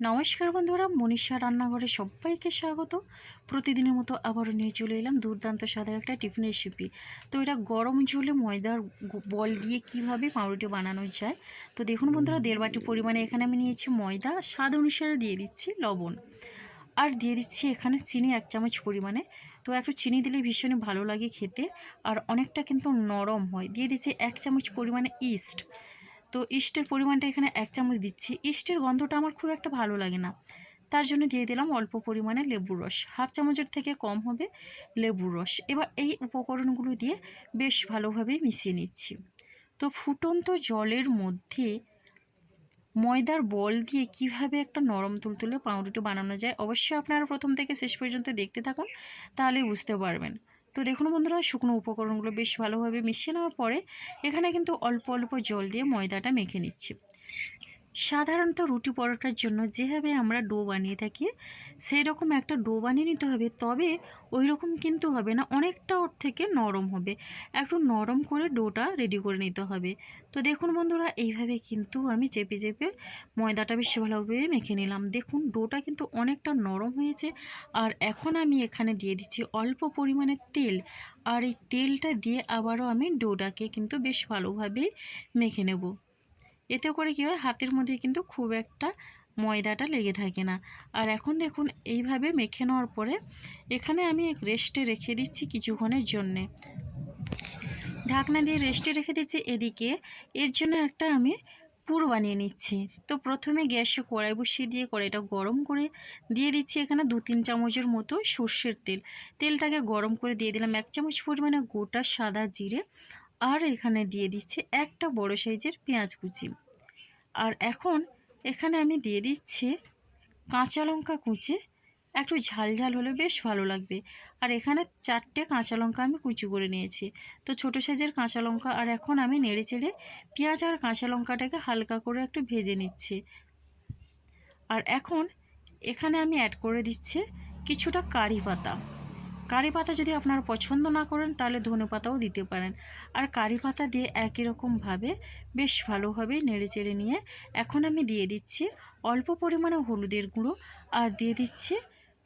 নমস্কার বন্ধুরা মনীষা রান্নাঘরে সবাইকে স্বাগত। প্রতিদিনের মতো আবারও নিয়ে চলে এলাম দুর্দান্ত স্বাদের একটা টিফিন রেসিপি। তো এটা গরম জলে ময়দার বল দিয়ে কীভাবে পাউরুটি বানানো যায়? তো দেখুন বন্ধুরা দেড় বাটি পরিমাণে এখানে আমি নিয়েছি ময়দা। স্বাদ অনুসারে দিয়ে দিচ্ছি লবণ। আর দিয়ে দিচ্ছি এখানে চিনি এক চামচ পরিমাণে। তো একটু চিনি দিলে ভীষণই ভালো লাগে খেতে। আর অনেকটা কিন্তু নরম হয়। দিয়ে দিচ্ছি এক চামচ পরিমাণে ইস্ট। তো ইস্টের পরিমাণটা এখানে এক চামচ দিচ্ছি। ইস্টের গন্ধটা আমার খুব একটা ভালো লাগে না। তার জন্য দিয়ে দিলাম অল্প পরিমাণে লেবুর রস। হাফ চামচের থেকে কম হবে লেবুর রস। এবার এই উপকরণগুলো দিয়ে বেশ ভালোভাবে মিশিয়ে নিচ্ছি। তো ফুটন্ত জলের মধ্যে ময়দার বল দিয়ে কীভাবে একটা নরম তুলতুলে পাউরুটি বানানো যায় অবশ্যই আপনারা প্রথম থেকে শেষ পর্যন্ত দেখতে থাকুন তাহলে বুঝতে পারবেন। তো দেখুন বন্ধুরা, শুকনো উপকরণগুলো বেশ ভালোভাবে মিশিয়ে নেওয়ার পরে এখানে কিন্তু অল্প অল্প জল দিয়ে ময়দাটা মেখে নিচ্ছি। সাধারণত রুটি পরোটার জন্য যেভাবে আমরা ডো বানিয়ে থাকি সেই রকম একটা ডো বানিয়ে নিতে হবে। তবে ওই রকম কিন্তু হবে না, অনেকটা ওর থেকে নরম হবে। একটু নরম করে ডোটা রেডি করে নিতে হবে। তো দেখুন বন্ধুরা, এইভাবে কিন্তু আমি চেপে চেপে ময়দাটা বেশ ভালোভাবে মেখে নিলাম। দেখুন, ডোটা কিন্তু অনেকটা নরম হয়েছে। আর এখন আমি এখানে দিয়ে দিচ্ছি অল্প পরিমাণে তেল। আর এই তেলটা দিয়ে আবারও আমি ডোটাকে কিন্তু বেশ ভালোভাবে মেখে নেব। এতে করে কী হয়? হাতের মধ্যে কিন্তু খুব একটা ময়দাটা লেগে থাকে না। আর এখন দেখুন, এইভাবে মেখে নেওয়ার পরে এখানে আমি রেস্টে রেখে দিচ্ছি কিছুক্ষণের জন্যে। ঢাকনা দিয়ে রেস্টে রেখে দিচ্ছি এদিকে। এর জন্য একটা আমি পুর বানিয়ে নিচ্ছি। তো প্রথমে গ্যাসে কড়াই বসিয়ে দিয়ে কড়াইটা গরম করে দিয়ে দিচ্ছি এখানে দু তিন চামচের মতো সর্ষের তেল। তেলটাকে গরম করে দিয়ে দিলাম। এক চামচ পরিমাণে গোটা সাদা জিরে আর এখানে দিয়ে দিচ্ছি একটা বড় সাইজের পেঁয়াজ কুচি। আর এখন এখানে আমি দিয়ে দিচ্ছি কাঁচা লঙ্কা কুচি। একটু ঝাল ঝাল হলে বেশ ভালো লাগবে। আর এখানে চারটে কাঁচা লঙ্কা আমি কুচি করে নিয়েছি। তো ছোটো সাইজের কাঁচা লঙ্কা আর এখন আমি নেড়ে চেড়ে পেঁয়াজ আর কাঁচা লঙ্কাটাকে হালকা করে একটু ভেজে নিচ্ছি। আর এখন এখানে আমি অ্যাড করে দিচ্ছি কিছুটা কারি পাতা। কারি পাতা যদি আপনারা পছন্দ না করেন, তাহলে ধনে পাতাও দিতে পারেন। আর কারি পাতা দিয়ে একই রকমভাবে বেশ ভালোভাবে নেড়ে চেড়ে নিয়ে এখন আমি দিয়ে দিচ্ছি অল্প পরিমাণে হলুদের গুঁড়ো আর দিয়ে দিচ্ছি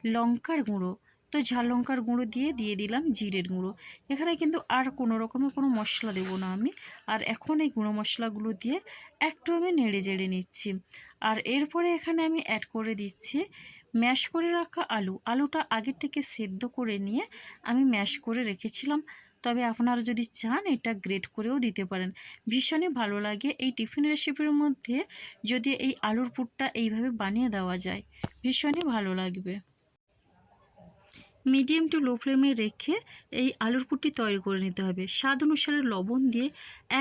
লঙ্কার গুঁড়ো। তো ঝাল লঙ্কার গুঁড়ো দিয়ে দিয়ে দিলাম জিরের গুঁড়ো। এখানে কিন্তু আর কোনো রকমের কোনো মশলা দেবো না আমি। আর এখন এই গুঁড়ো মশলাগুলো দিয়ে একটু আমি নেড়ে চেড়ে নিচ্ছি। আর এরপরে এখানে আমি অ্যাড করে দিচ্ছি ম্যাশ করে রাখা আলু, আলুটা আগের থেকে সেদ্ধ করে নিয়ে আমি ম্যাশ করে রেখেছিলাম। তবে আপনারা যদি চান, এটা গ্রেট করেও দিতে পারেন। ভীষণই ভালো লাগে এই টিফিন রেসিপির মধ্যে যদি এই আলুর পুরটা এইভাবে বানিয়ে দেওয়া যায়। ভীষণই ভালো লাগবে। মিডিয়াম টু লো ফ্লেমে রেখে এই আলুর পুরটি তৈরি করে নিতে হবে। স্বাদ অনুসারে লবণ দিয়ে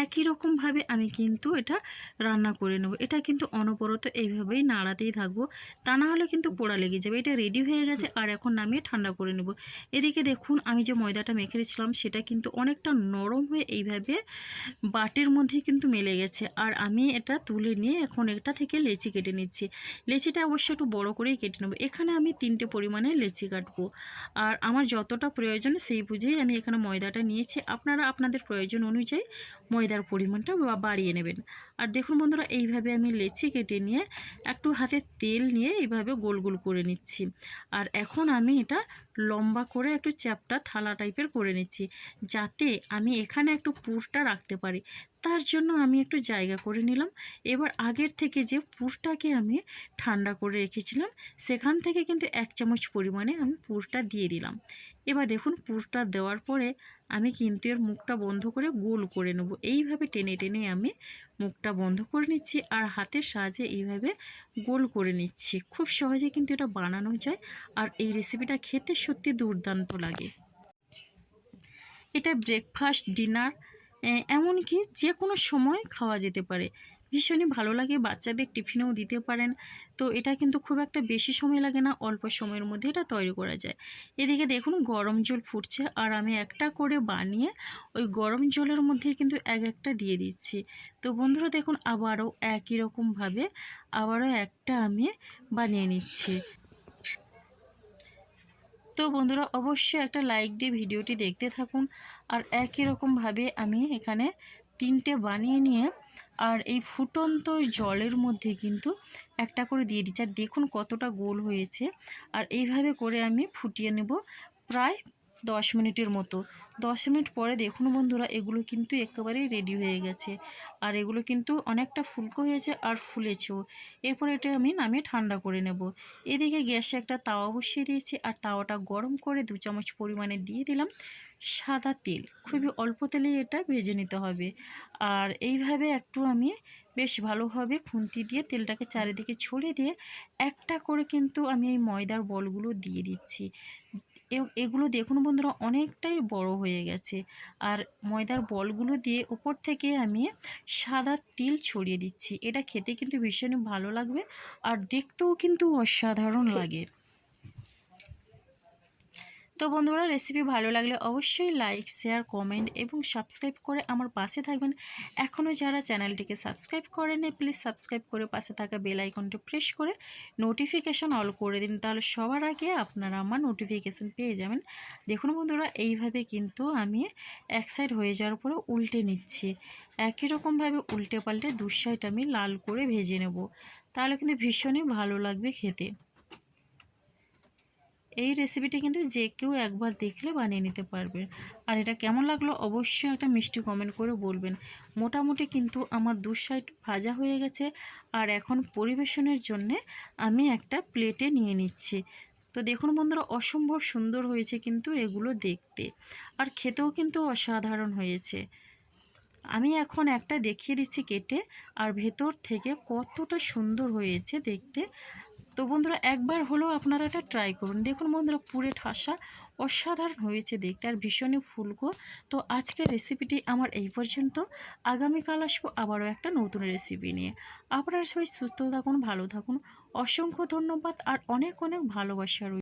একই রকমভাবে আমি কিন্তু এটা রান্না করে নেব। এটা কিন্তু অনবরত এইভাবেই নাড়াতেই থাকব। তা না হলে কিন্তু পোড়া লেগে যাবে। এটা রেডি হয়ে গেছে আর এখন নামিয়ে ঠান্ডা করে নেব। এদিকে দেখুন, আমি যে ময়দাটা মেখে রেছিলাম, সেটা কিন্তু অনেকটা নরম হয়ে এইভাবে বাটির মধ্যে কিন্তু মেলে গেছে। আর আমি এটা তুলে নিয়ে এখন একটা থেকে লেচি কেটে নিচ্ছি। লেচিটা অবশ্য একটু বড় করেই কেটে নেব। এখানে আমি তিনটে পরিমাণে লেচি কাটবো। আর আমার যতটা প্রয়োজন সেই বুঝেই আমি এখানে ময়দাটা নিয়েছি। আপনারা আপনাদের প্রয়োজন অনুযায়ী ময়দার পরিমাণটা বাড়িয়ে নেবেন। আর দেখুন বন্ধুরা, এইভাবে আমি লেচি কেটে নিয়ে একটু হাতে তেল নিয়ে এইভাবে গোল গোল করে নিচ্ছি। আর এখন আমি এটা লম্বা করে একটু চ্যাপটা থালা টাইপের করে নিচ্ছি, যাতে আমি এখানে একটু পুরটা রাখতে পারি। তার জন্য আমি একটু জায়গা করে নিলাম। এবার আগের থেকে যে পুরটাকে আমি ঠান্ডা করে রেখেছিলাম, সেখান থেকে কিন্তু এক চামচ পরিমাণে আমি পুরটা দিয়ে দিলাম। এবার দেখুন পুরটা দেওয়ার পরে আমি কিন্তু এর মুখটা বন্ধ করে গোল করে নেব। এইভাবে টেনে টেনে আমি মুখটা বন্ধ করে নিচ্ছি আর হাতের সাহায্যে এইভাবে গোল করে নিচ্ছি। খুব সহজে কিন্তু এটা বানানো যায় আর এই রেসিপিটা খেতে সত্যি দুর্দান্ত লাগে। এটা ব্রেকফাস্ট ডিনার এমনকি যে কোনো সময় খাওয়া যেতে পারে। ভীষণই ভালো লাগে, বাচ্চাদের টিফিনেও দিতে পারেন। তো এটা কিন্তু খুব একটা বেশি সময় লাগে না, অল্প সময়ের মধ্যে এটা তৈরি করা যায়। এদিকে দেখুন গরম জল ফুটছে, আর আমি একটা করে বানিয়ে ওই গরম জলের মধ্যে কিন্তু এক একটা দিয়ে দিচ্ছি। তো বন্ধুরা দেখুন আবারও একই রকমভাবে আবারও একটা আমি বানিয়ে নিচ্ছি। তো বন্ধুরা অবশ্যই একটা লাইক দিয়ে ভিডিওটি দেখতে থাকুন, আর একই রকমভাবে আমি এখানে তিনটে বানিয়ে নিয়ে আর এই ফুটন্ত জলের মধ্যে কিন্তু একটা করে দিয়ে দিচ্ছি। আর দেখুন কতটা গোল হয়েছে। আর এইভাবে করে আমি ফুটিয়ে নেব প্রায় দশ মিনিটের মতো। দশ মিনিট পরে দেখুন বন্ধুরা, এগুলো কিন্তু একেবারেই রেডি হয়ে গেছে। আর এগুলো কিন্তু অনেকটা ফুলকো হয়েছে আর ফুলেছেও। এরপর এটা আমি নামিয়ে ঠান্ডা করে নেব। এদিকে গ্যাসে একটা তাওয়া বসিয়ে দিয়েছি। আর তাওয়াটা গরম করে দু চামচ পরিমাণে দিয়ে দিলাম। সাদা তেল। খুবই অল্প তেলেই এটা ভেজে নিতে হবে। আর এইভাবে একটু আমি বেশ ভালোভাবে খুন্তি দিয়ে তেলটাকে চারিদিকে ছড়িয়ে দিয়ে একটা করে কিন্তু আমি এই ময়দার বলগুলো দিয়ে দিচ্ছি। এ- এগুলো দেখুন বন্ধুরা অনেকটাই বড় হয়ে গেছে। আর ময়দার বলগুলো দিয়ে উপর থেকে আমি সাদা তিল ছড়িয়ে দিচ্ছি। এটা খেতে কিন্তু ভীষণই ভালো লাগবে আর দেখতেও কিন্তু অসাধারণ লাগে। তো বন্ধুরা রেসিপি ভালো লাগলে অবশ্যই লাইক শেয়ার কমেন্ট এবং সাবস্ক্রাইব করে আমার পাশে থাকবেন। এখনও যারা চ্যানেলটিকে সাবস্ক্রাইব করেনি প্লিজ সাবস্ক্রাইব করে পাশে থাকা বেল আইকনটা প্রেস করে নোটিফিকেশান অল করে দিন, তাহলে সবার আগে আপনারা আমার নোটিফিকেশান পেয়ে যাবেন। দেখুন বন্ধুরা, এইভাবে কিন্তু আমি এক সাইড হয়ে যাওয়ার পরে উল্টে নিচ্ছি। একই রকমভাবে উল্টে পাল্টে দু সাইড আমি লাল করে ভেজে নেব। তাহলে কিন্তু ভীষণই ভালো লাগবে খেতে। এই রেসিপিটা কিন্তু যে কেউ একবার দেখলে বানিয়ে নিতে পারবে। আর এটা কেমন লাগল অবশ্যই একটা মিষ্টি কমেন্ট করে বলবেন। মোটামুটি কিন্তু আমার দু সাইড ভাজা হয়ে গেছে। আর এখন পরিবেশনের জন্যে আমি একটা প্লেটে নিয়ে নিচ্ছি। তো দেখুন বন্ধুরা, অসম্ভব সুন্দর হয়েছে কিন্তু এগুলো দেখতে। আর খেতেও কিন্তু অসাধারণ হয়েছে। আমি এখন একটা দেখিয়ে দিচ্ছি কেটে। আর ভেতর থেকে কতটা সুন্দর হয়েছে দেখতে। তো বন্ধুরা, একবার হলেও আপনারা এটা ট্রাই করুন। দেখুন বন্ধুরা, পুরে ঠাসা, অসাধারণ হয়েছে দেখতে আর ভীষণই ফুলকো। তো আজকের রেসিপিটি আমার এই পর্যন্ত। আগামীকাল আসব আবারও একটা নতুন রেসিপি নিয়ে। আপনারা সবাই সুস্থ থাকুন, ভালো থাকুন। অসংখ্য ধন্যবাদ আর অনেক অনেক ভালোবাসা রইল